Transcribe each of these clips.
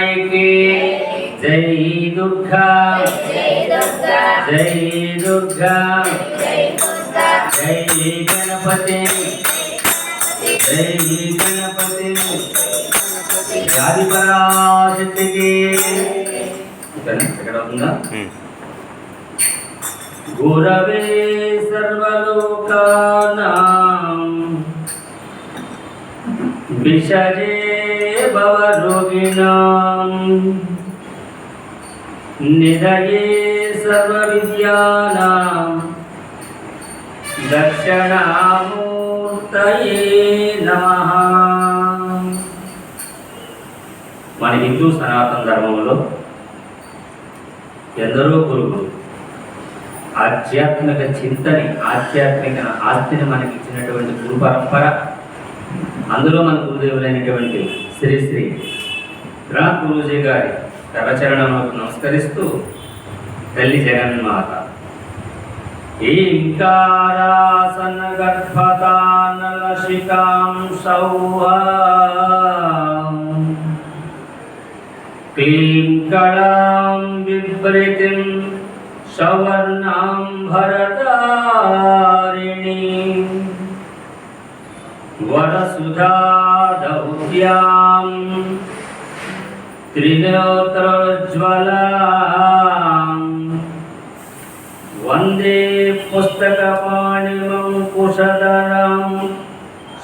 జై దుర్గా. జై దుర్గా. జై గణపతి. జై గణపతి. జాతి పరాశక్తికి ఓకేనా? ఇక్కడ అవుతుందా? గురవే సర్వలోకానాం. విషజే మన హిందూ సనాతన ధర్మంలో ఎందరో గురువులు ఆధ్యాత్మిక చింతని ఆధ్యాత్మిక ఆస్తిని మనకి ఇచ్చినటువంటి గురు పరంపర అందులో మన గురుదేవులైనటువంటి శ్రీ శ్రీ రా గురూజీ గారి కరచరణములకు నమస్కరిస్తూ తల్లి జగన్మాత. ఈంకారాసన గర్భతానలశికాం సౌహం క్లీం కళాం విభ్రతిం సవర్ణాం భరతారిణి. त्रिनेत्रोज्ज्वलाम् वन्दे पुस्तकपाणिमं कुशधरं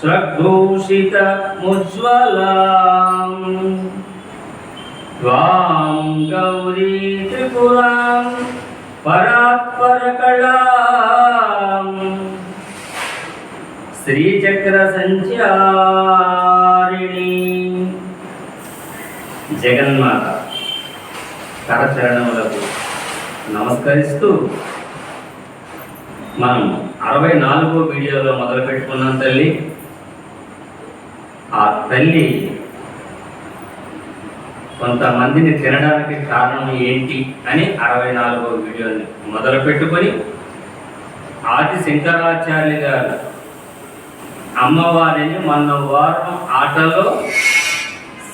स्वघूषितमुज्ज्वलाम् त्वां गौरी त्रिपुरां परात्परकलाम् श्रीचक्रसञ्चारिणी జగన్మాత కరచరణములకు నమస్కరిస్తూ మనం అరవై నాలుగో వీడియోలో మొదలు పెట్టుకున్నాం తల్లి. ఆ తల్లి కొంతమందిని తినడానికి కారణం ఏంటి అని అరవై నాలుగో వీడియోని మొదలు పెట్టుకొని ఆది శంకరాచార్య గారు అమ్మవారిని మొన్న వారం ఆటలో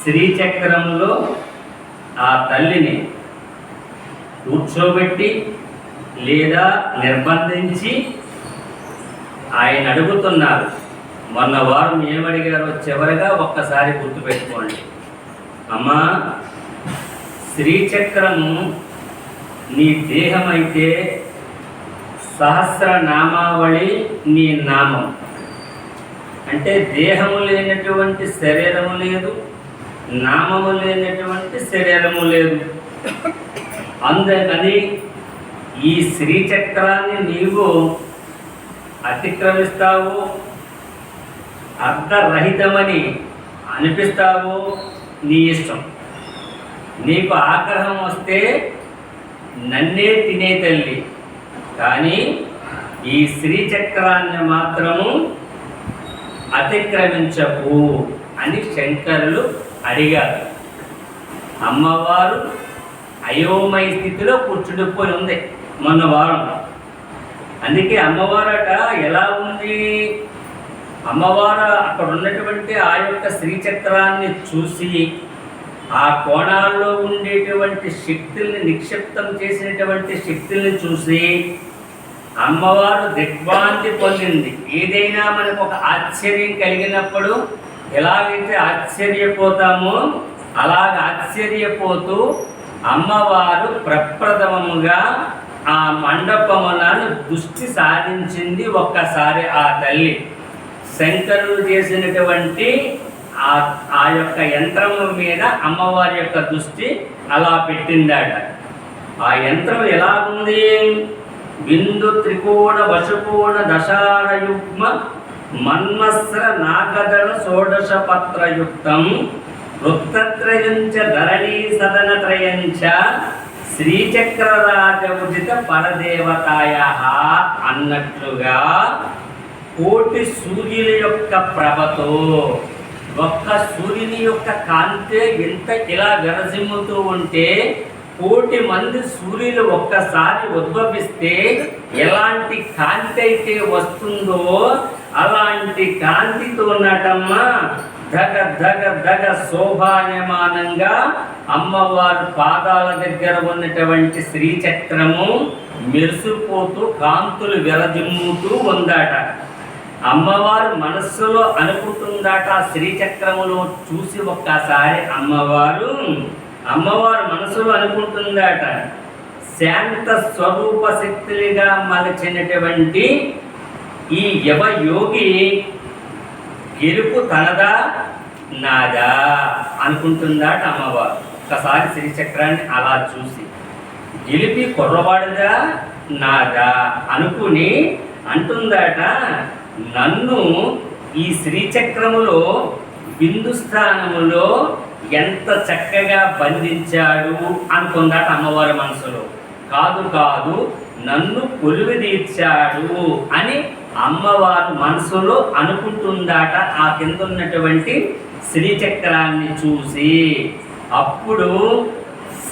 శ్రీచక్రంలో ఆ తల్లిని కూర్చోబెట్టి లేదా నిర్బంధించి ఆయన అడుగుతున్నారు మొన్న వారం ఏమడిగారో చివరిగా ఒక్కసారి గుర్తుపెట్టుకోండి. అమ్మా శ్రీచక్రము నీ దేహమైతే సహస్రనామావళి నీ నామం. అంటే దేహము లేనటువంటి శరీరము లేదు నామము లేనటువంటి శరీరము లేదు. అందుకని ఈ శ్రీచక్రాన్ని నీవు అతిక్రమిస్తావు అర్థరహితమని అనిపిస్తావు నీ ఇష్టం. నీకు ఆగ్రహం వస్తే నన్నే తినే తల్లి. కానీ ఈ శ్రీచక్రాన్ని మాత్రము అతిక్రమించకు అని శంకరులు అడిగారు. అమ్మవారు అయోమయ స్థితిలో కూర్చుండిపోయి ఉంది మొన్న వారం. అందుకే అమ్మవారట ఎలా ఉంది? అమ్మవారు అక్కడ ఉన్నటువంటి ఆ యొక్క శ్రీచక్రాన్ని చూసి ఆ కోణాల్లో ఉండేటువంటి శక్తుల్ని నిక్షిప్తం చేసినటువంటి శక్తుల్ని చూసి అమ్మవారు దిగ్భ్రాంతి పొందింది. ఏదైనా మనకు ఒక ఆశ్చర్యం కలిగినప్పుడు ఎలాగైతే ఆశ్చర్యపోతామో అలాగ ఆశ్చర్యపోతూ అమ్మవారు ప్రప్రథమముగా ఆ మండపములను దృష్టి సాధించింది ఒక్కసారి ఆ తల్లి. శంకరులు చేసినటువంటి ఆ ఆ యొక్క యంత్రము మీద అమ్మవారి యొక్క దృష్టి అలా పెట్టిందాట ఆ యంత్రం ఎలా ఉంది బిందు త్రికోణ వశకోణ దశారయుగ్మ మన్మస్ర నాగదళ షోడశ పత్రయుక్తం వృత్తత్రయంచ ధరణీ సదనత్రయంచ శ్రీచక్రరాజ ఉచిత పరదేవతాయ అన్నట్లుగా కోటి సూర్యుల యొక్క ప్రభతో ఒక్క సూర్యుని యొక్క కాంతే ఎంత ఇలా విరసిమ్ముతూ ఉంటే కోటి మంది సూర్యులు ఒక్కసారి ఉద్భవిస్తే ఎలాంటి కాంతి అయితే వస్తుందో అలాంటి కాంతితో ఉన్నటమ్మా ధగ ధగ ధగ శోభాయమానంగా అమ్మవారు పాదాల దగ్గర ఉన్నటువంటి శ్రీచక్రము మెరిసిపోతూ కాంతులు వెలజిమ్ముతూ ఉందాట. అమ్మవారు మనస్సులో అనుకుంటుందాట శ్రీచక్రములో చూసి ఒక్కసారి అమ్మవారు అమ్మవారు మనసులో అనుకుంటుందాట. శాంత స్వరూప శక్తులుగా మలచినటువంటి ఈ యవ యోగి గెలుపు తనదా? నాదా? అనుకుంటుందాట అమ్మవారు? ఒకసారి శ్రీచక్రాన్ని అలా చూసి. గెలిపి కుర్రవాడుదా? నాదా? అనుకుని అంటుందాట నన్ను ఈ శ్రీచక్రములో బిందు స్థానములో ఎంత చక్కగా బంధించాడు? అనుకుందాట అమ్మవారి మనసులో. కాదు కాదు నన్ను కొలువి తీర్చాడు అని అమ్మవారు మనసులో అనుకుంటుందాట ఆ కింద ఉన్నటువంటి శ్రీచక్రాన్ని చూసి. అప్పుడు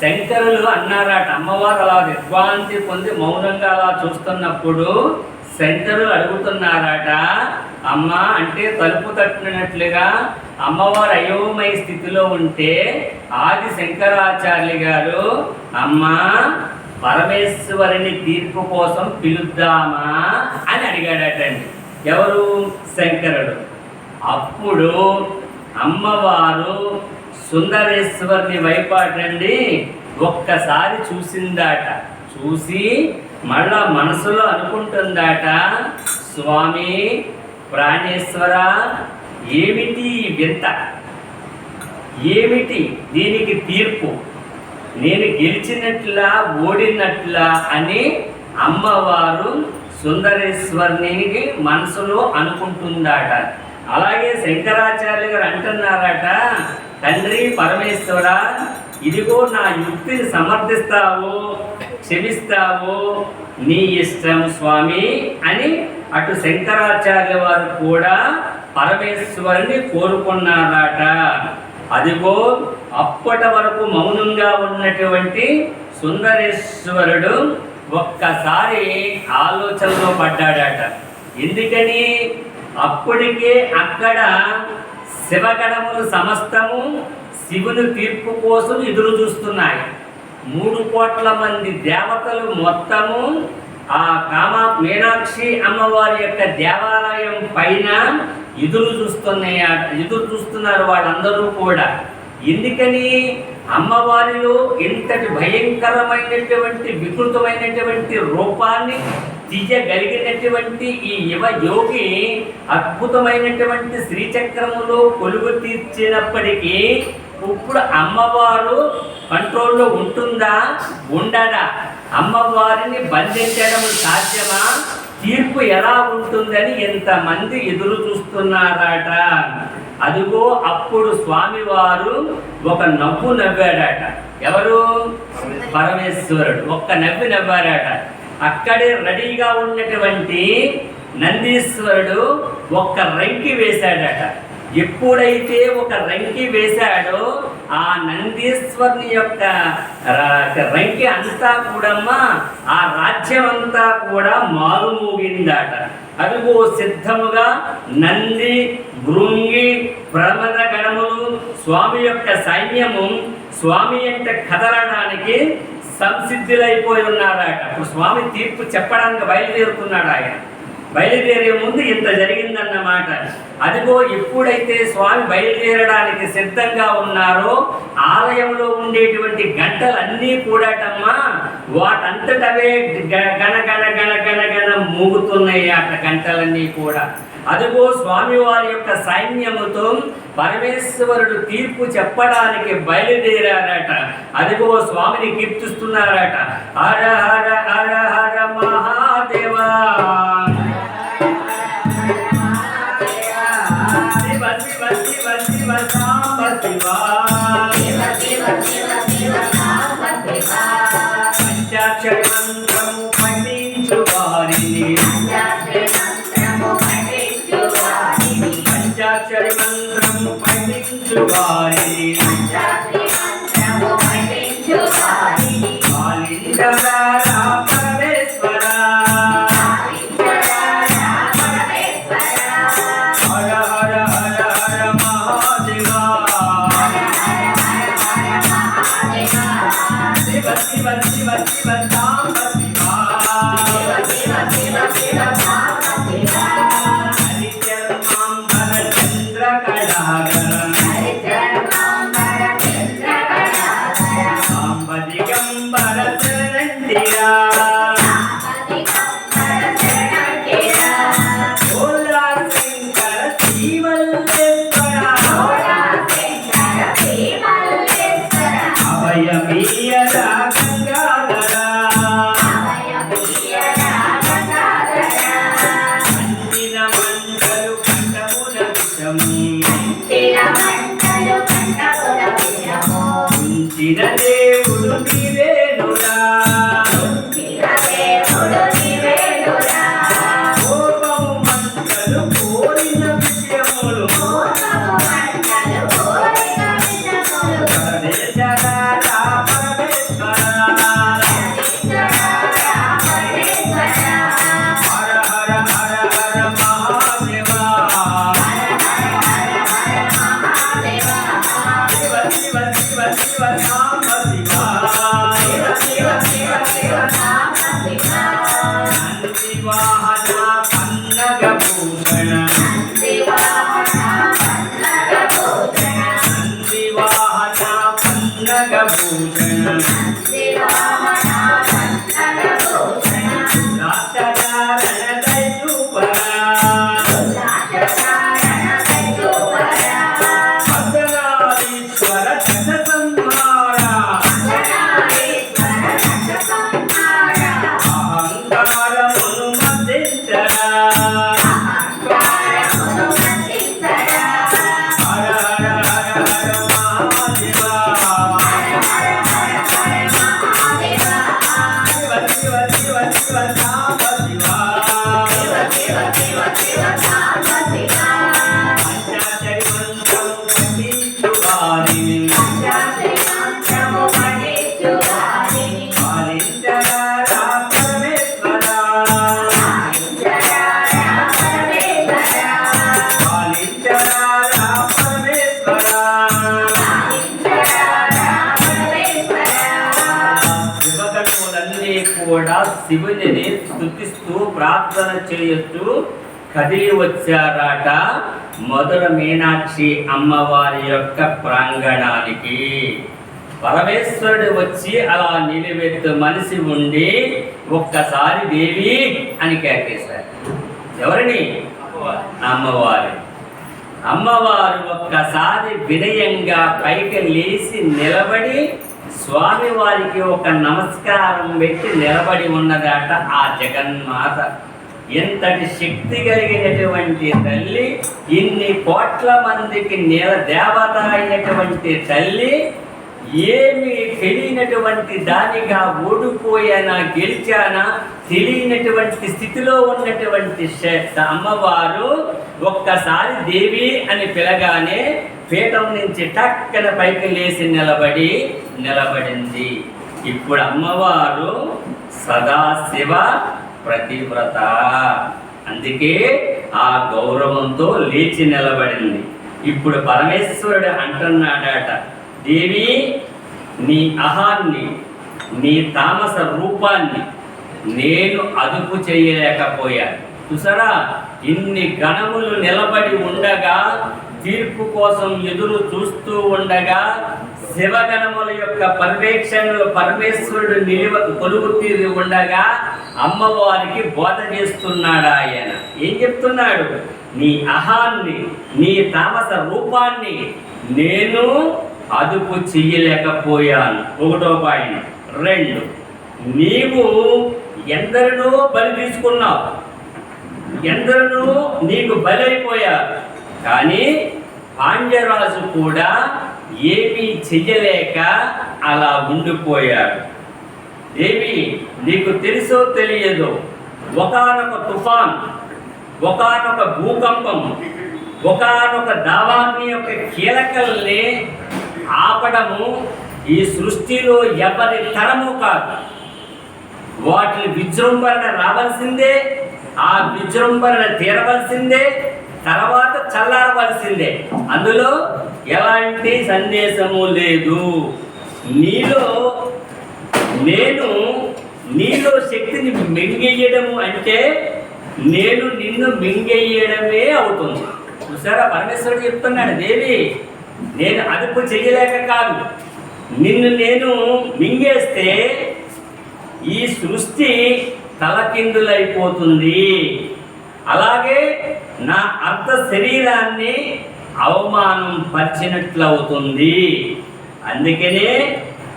శంకరులు అన్నారట అమ్మవారు అలా విద్వాంతి పొంది మౌనంగా అలా చూస్తున్నప్పుడు శంకరులు అడుగుతున్నారట అమ్మ అంటే తలుపు తట్టినట్లుగా అమ్మవారు అయోమయ స్థితిలో ఉంటే ఆది శంకరాచార్య గారు అమ్మా పరమేశ్వరుని తీర్పు కోసం పిలుద్దామా అని అడిగాడటండి. ఎవరు? శంకరుడు. అప్పుడు అమ్మవారు సుందరేశ్వరుని వైపాటండి ఒక్కసారి చూసిందాట. చూసి మళ్ళా మనసులో అనుకుంటుందాట స్వామి ప్రాణేశ్వర ఏమిటి వింత? ఏమిటి దీనికి తీర్పు? నేను గెలిచినట్లా ఓడినట్లా అని అమ్మవారు సుందరేశ్వరునికి మనసులో అనుకుంటుందాట అలాగే శంకరాచార్య గారు అంటున్నారట తండ్రి పరమేశ్వర ఇదిగో నా యుక్తిని సమర్థిస్తావు క్షమిస్తావు నీ ఇష్టం స్వామి అని అటు శంకరాచార్య వారు కూడా పరమేశ్వరుని కోరుకున్నారట. అదిగో అప్పటి వరకు మౌనంగా ఉన్నటువంటి సుందరేశ్వరుడు ఒక్కసారి ఆలోచనలో పడ్డాడట. ఎందుకని? అప్పటికే అక్కడ శివగణములు సమస్తము శివుని తీర్పు కోసం ఎదురు చూస్తున్నాయి. మూడు కోట్ల మంది దేవతలు మొత్తము ఆ కామ మీనాక్షి అమ్మవారి యొక్క దేవాలయం పైన ఎదురు చూస్తున్నాయి ఎదురు చూస్తున్నారు వాళ్ళందరూ కూడా. ఎందుకని అమ్మవారిలో ఇంతటి భయంకరమైనటువంటి వికృతమైనటువంటి రూపాన్ని తీయగలిగినటువంటి ఈ యువ యోగి అద్భుతమైనటువంటి శ్రీచక్రములో కొలువు తీర్చినప్పటికీ ఇప్పుడు అమ్మవారు కంట్రోల్లో ఉంటుందా? ఉండదా? అమ్మవారిని బంధించడం సాధ్యమా? తీర్పు ఎలా ఉంటుందని ఎంతమంది ఎదురు చూస్తున్నారట. అదిగో అప్పుడు స్వామివారు ఒక నవ్వు నవ్వాడట. ఎవరు? పరమేశ్వరుడు. ఒక్క నవ్వి నవ్వారట అక్కడే రెడీగా ఉన్నటువంటి నందీశ్వరుడు ఒక్క రంకి వేశాడట. ఎప్పుడైతే ఒక రంకి వేశాడో ఆ నందీశ్వరుని యొక్క రంకి అంతా కూడమ్మా ఆ రాజ్యం అంతా కూడా మారుమోగిందట. అదిగో సిద్ధముగా నంది భృంగి ప్రమద గణములు స్వామి యొక్క సైన్యము స్వామి అంటే కదలడానికి సంసిద్ధులైపోయి ఉన్నారట. ఇప్పుడు స్వామి తీర్పు చెప్పడానికి బయలుదేరుతున్నాడు ఆయన. బయలుదేరే ముందు ఇంత జరిగిందన్నమాట అదిగో ఎప్పుడైతే స్వామి బయలుదేరడానికి సిద్ధంగా ఉన్నారో ఆలయంలో ఉండేటువంటి గంటలన్నీ కూడాటమ్మా వాటంతటవే గ- గణ గణ గణ గణ గణ మూగుతున్నాయి అట గంటలన్నీ కూడా. అదిగో స్వామివారి యొక్క సైన్యముతో పరమేశ్వరుడు తీర్పు చెప్పడానికి బయలుదేరారట. అదిగో స్వామిని కీర్తిస్తున్నారట. హర హర హర హర మహాదేవా! Thank you. I'm ప్రార్థన చేయొచ్చు. కదిలి వచ్చారట. మధుర మీనాక్షి అమ్మవారి యొక్క ప్రాంగణానికి. పరమేశ్వరుడు వచ్చి అలా నిలువెత్తు మనిషి ఉండి ఒక్కసారి దేవి అని కేకేశారు. ఎవరిని? అమ్మవారి అమ్మవారు ఒక్కసారి వినయంగా పైకి లేచి నిలబడి స్వామివారికి ఒక నమస్కారం పెట్టి నిలబడి ఉన్నదట ఆ జగన్మాత. ఎంతటి శక్తి కలిగినటువంటి తల్లి ఇన్ని కోట్ల మందికి నేల దేవత అయినటువంటి తల్లి ఏమి తెలియనటువంటి దానిగా ఓడిపోయానా గెలిచానా తెలియనటువంటి స్థితిలో ఉన్నటువంటి అమ్మవారు ఒక్కసారి దేవి అని పిలగానే పీఠం నుంచి టక్కన పైకి లేచి నిలబడి నిలబడింది. ఇప్పుడు అమ్మవారు సదాశివ ప్రతివ్రత. అందుకే ఆ గౌరవంతో లేచి నిలబడింది. ఇప్పుడు పరమేశ్వరుడు అంటున్నాడట దేవి నీ అహాన్ని నీ తామస రూపాన్ని నేను అదుపు చేయలేకపోయాను చూసారా? ఇన్ని గణములు నిలబడి ఉండగా తీర్పు కోసం ఎదురు చూస్తూ ఉండగా శివగణముల యొక్క పర్యవేక్షణలో పరమేశ్వరుడు నిలువ కొలువు తీరి ఉండగా అమ్మవారికి బోధ చేస్తున్నాడు ఆయన. ఏం చెప్తున్నాడు? నీ అహాన్ని నీ తామస రూపాన్ని నేను అదుపు చెయ్యలేకపోయాను ఒకటో పాయింట్. రెండు. నీవు ఎందరినో బలి తీసుకున్నావు. ఎందరినో నీకు బలైపోయారు కానీ పాండ్యరాజు కూడా ఏమీ చెయ్యలేక అలా ఉండిపోయారు ఏమి నీకు తెలుసో తెలియదో ఒకానొక తుఫాన్ ఒకానొక భూకంపం ఒకానొక దావాన్ని యొక్క కీలకల్ని ఆపడము ఈ సృష్టిలో ఎవరి తరము కాదు. వాటిని విజృంభరణ రావాల్సిందే ఆ విజృంభరణ తీరవలసిందే తర్వాత చల్లారవలసిందే. అందులో ఎలాంటి సందేశము లేదు. నీలో నేను నీలో శక్తిని మింగేయడము అంటే నేను నిన్ను మింగేయడమే అవుతుంది. చూసారా? పరమేశ్వరుడు చెప్తున్నాడు దేవి నేను అదుపు చేయలేక కాదు. నిన్ను నేను మింగేస్తే ఈ సృష్టి తలకిందులైపోతుంది. అలాగే నా అర్ధ శరీరాన్ని అవమానం పరిచినట్లు అవుతుంది అందుకనే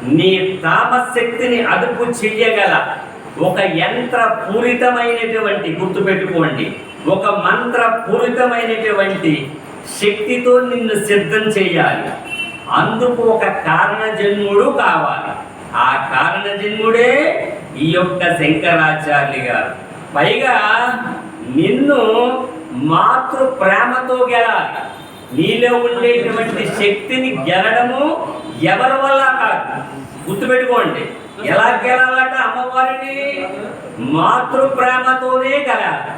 నీ తామశక్తిని అదుపు చెయ్యగల ఒక యంత్ర పూరితమైనటువంటి గుర్తుపెట్టుకోండి ఒక మంత్ర పూరితమైనటువంటి శక్తితో నిన్ను సిద్ధం చేయాలి అందుకు ఒక కారణజన్ముడు కావాలి. ఆ కారణజన్ముడే ఈ యొక్క శంకరాచార్య గారు. పైగా నిన్ను మాతృ ప్రేమతో గెలాలి. నీలో ఉండేటువంటి శక్తిని గెలడము ఎవరి వల్ల కాదు. గుర్తుపెట్టుకోండి. ఎలా గెలాలంటే అమ్మవారిని? మాతృ ప్రేమతోనే గెలాలి.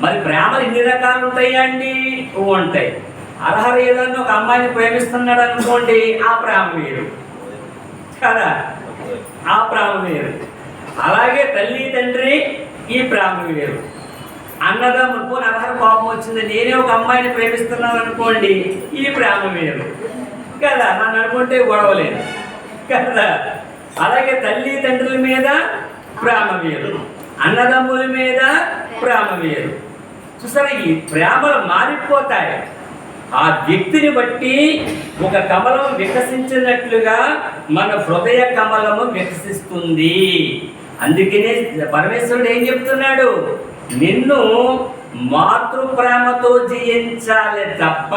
మరి ప్రేమలు ఎన్ని రకాలు ఉంటాయండి ఉంటాయి. అర్హర ఏదన్నా ఒక అమ్మాయిని ప్రేమిస్తున్నాడు అనుకోండి ఆ ప్రేమ వేరు. కదా? ఆ ప్రేమ వేరు. అలాగే తల్లి తండ్రి ఈ ప్రేమ వేరు. అన్నదమ్ములు నాకు కోపం వచ్చింది. నేనే ఒక అమ్మాయిని ప్రేమిస్తున్నాను అనుకోండి ఈ ప్రేమ వేరు. కదా? నన్ను అనుకుంటే గొడవలేదు. కదా? అలాగే తల్లి తండ్రుల మీద ప్రేమ వేరు. అన్నదమ్ముల మీద ప్రేమ వేరు. చూసారా ఈ ప్రేమలు మారిపోతాయి. ఆ వ్యక్తిని బట్టి ఒక కమలం వికసించినట్లుగా మన హృదయ కమలము వికసిస్తుంది. అందుకనే పరమేశ్వరుడు ఏం చెప్తున్నాడు? నిన్ను మాతృప్రేమతో జయించాలి తప్ప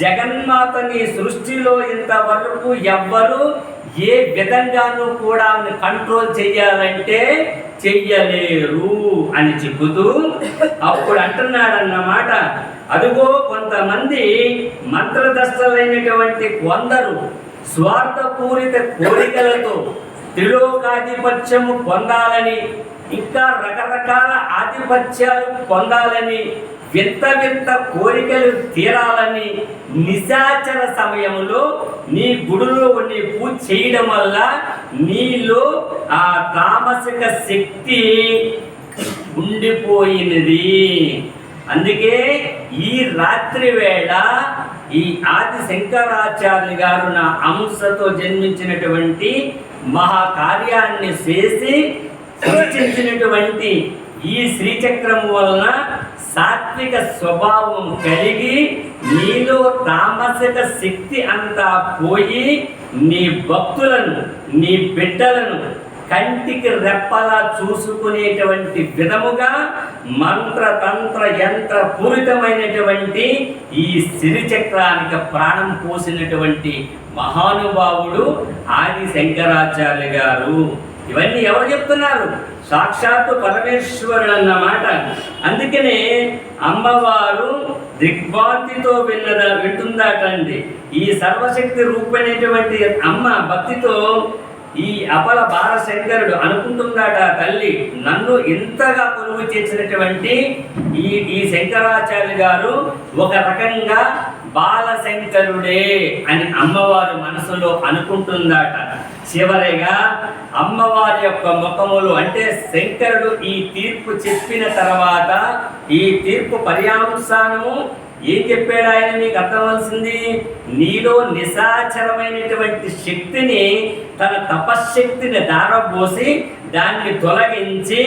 జగన్మాతని సృష్టిలో ఇంతవరకు ఎవ్వరు ఏ విధంగానూ కూడా కంట్రోల్ చెయ్యాలంటే చెయ్యలేరు అని చెబుతూ అప్పుడు అంటున్నాడన్నమాట. అదిగో కొంతమంది మంత్రదస్తలైనటువంటి కొందరు స్వార్థపూరిత కోరికలతో త్రిలోకాధిపత్యము పొందాలని ఇంకా రకరకాల ఆధిపత్యాలు పొందాలని వింత వింత కోరికలు తీరాలని నిశాచర సమయంలో నీ గుడిలో నీ పూజ చేయడం వల్ల నీలో ఆ తామసిక శక్తి ఉండిపోయినది. అందుకే ఈ రాత్రి వేళ ఈ ఆది శంకరాచార్య గారు నా అంశతో జన్మించినటువంటి మహాకార్యాన్ని చేసి సృష్టించినటువంటి ఈ శ్రీచక్రం వలన సాత్విక స్వభావం కలిగి నీలో తామసిక శక్తి అంతా పోయి నీ భక్తులను నీ బిడ్డలను కంటికి రెప్పలా చూసుకునేటువంటి విధముగా మంత్రతంత్ర యంత్ర పూరితమైనటువంటి ఈ సిరిచక్రానికి ప్రాణం పోసినటువంటి మహానుభావుడు ఆది శంకరాచార్య గారు. ఇవన్నీ ఎవరు చెప్తున్నారు? సాక్షాత్తు పరమేశ్వరుడు అన్నమాట. అందుకనే అమ్మవారు దిగ్భాంతితో విన్నదా వింటుందాటండి. ఈ సర్వశక్తి రూపమైనటువంటి అమ్మ భక్తితో ఈ అపల బాలశంకరుడు అనుకుంటుందాట తల్లి నన్ను ఇంతగా కొలువు చేసినటువంటి ఈ ఈ శంకరాచార్య గారు ఒక రకంగా బాలశంకరుడే అని అమ్మవారు మనసులో అనుకుంటుందాట. చివరిగా అమ్మవారి యొక్క ముఖములు అంటే శంకరుడు ఈ తీర్పు చెప్పిన తర్వాత ఈ తీర్పు పర్యాంశానము ఏం చెప్పాడు ఆయన మీకు అర్థమవలసింది? నీలో నిశాచరమైనటువంటి శక్తిని తన తపశ్శక్తిని దారబోసి దాన్ని తొలగించి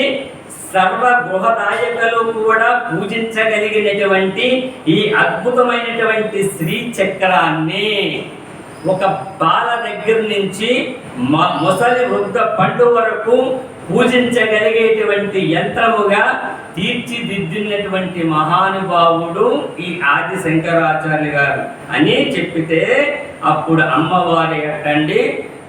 సర్వ గృహదాయకులు కూడా పూజించగలిగినటువంటి ఈ అద్భుతమైనటువంటి శ్రీ చక్రాన్ని. ఒక బాల దగ్గర నుంచి మ- ముసలి వృద్ధ పండు వరకు పూజించగలిగేటువంటి యంత్రముగా తీర్చిదిద్దినటువంటి మహానుభావుడు ఈ ఆది శంకరాచార్య గారు అని చెప్పితే అప్పుడు అమ్మవారి అట్టండి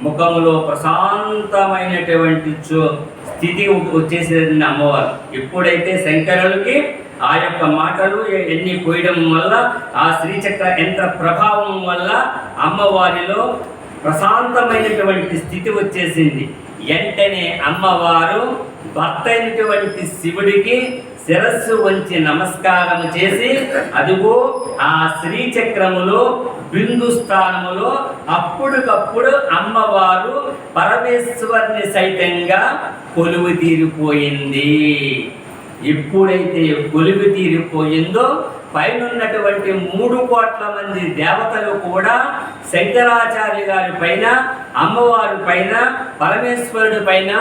ముఖములో ప్రశాంతమైనటువంటి చో- స్థితి వచ్చేసేదండి అమ్మవారు. ఎప్పుడైతే శంకరులకి ఆ యొక్క మాటలు ఎన్ని పోయడం వల్ల ఆ శ్రీచక్ర యంత్ర ప్రభావం వల్ల అమ్మవారిలో ప్రశాంతమైనటువంటి స్థితి వచ్చేసింది. వెంటనే అమ్మవారు భర్త అయినటువంటి శివుడికి శిరస్సు వంచి నమస్కారం చేసి అదిగో ఆ శ్రీచక్రములో బిందు స్థానములో అప్పుడుకప్పుడు అమ్మవారు పరమేశ్వరుని సైతంగా కొలువు తీరిపోయింది ఎప్పుడైతే కొలువు తీరిపోయిందో పైనున్నటువంటి మూడు కోట్ల మంది దేవతలు కూడా శంకరాచార్య గారి పైన అమ్మవారి పైన పరమేశ్వరుడి పైన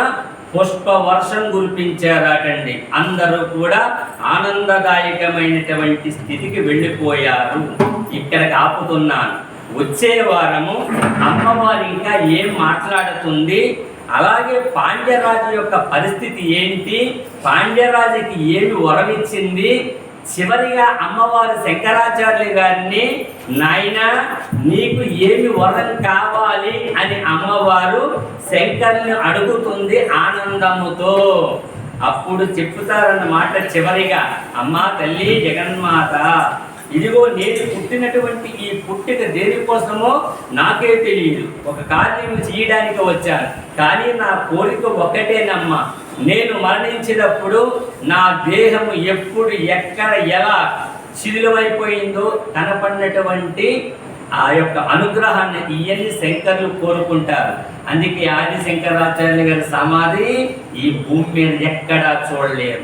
పుష్ప వర్షం కురిపించారటండి. అందరూ కూడా ఆనందదాయకమైనటువంటి స్థితికి వెళ్ళిపోయారు. ఇక్కడికి ఆపుతున్నాను. వచ్చే వారము అమ్మవారు ఇంకా ఏం మాట్లాడుతుంది? అలాగే పాండ్యరాజు యొక్క పరిస్థితి ఏంటి? పాండ్యరాజుకి ఏమి వరమిచ్చింది? చివరిగా అమ్మవారు శంకరాచార్యులు గారిని నాయన నీకు ఏమి వరం కావాలి? అని అమ్మవారు శంకర్ని అడుగుతుంది ఆనందముతో. అప్పుడు చెప్తారన్నమాట చివరిగా అమ్మా తల్లి జగన్మాత ఇదిగో నేను పుట్టినటువంటి ఈ పుట్టిక దేనికోసమో నాకే తెలియదు ఒక కార్యం చేయడానికి వచ్చాను. కానీ నా కోరిక ఒక్కటేనమ్మా నేను మరణించినప్పుడు నా దేహము ఎప్పుడు ఎక్కడ ఎలా శిథిలమైపోయిందో కనపడినటువంటి ఆ యొక్క అనుగ్రహాన్ని ఇవన్నీ శంకర్లు కోరుకుంటారు. అందుకే ఆది శంకరాచార్య గారి సమాధి ఈ భూమి మీద ఎక్కడా చూడలేరు.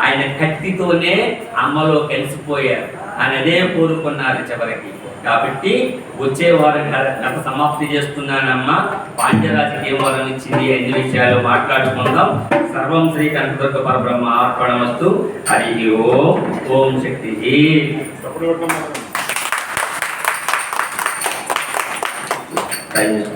ఆయన కత్తితోనే అమ్మలో కలిసిపోయారు. ఆయన అదే కోరుకున్నారు చివరికి. కాబట్టి వచ్చే వారం గత సమాప్తి చేస్తున్నానమ్మా. పాండ్యరాజుకి ఏం వరం ఇచ్చింది అన్ని విషయాలు మాట్లాడుకుందాం. సర్వం శ్రీ కనకదుర్గ పరబ్రహ్మ అర్పణమస్తు. హరి ఓం ఓం శక్తి. థ్యాంక్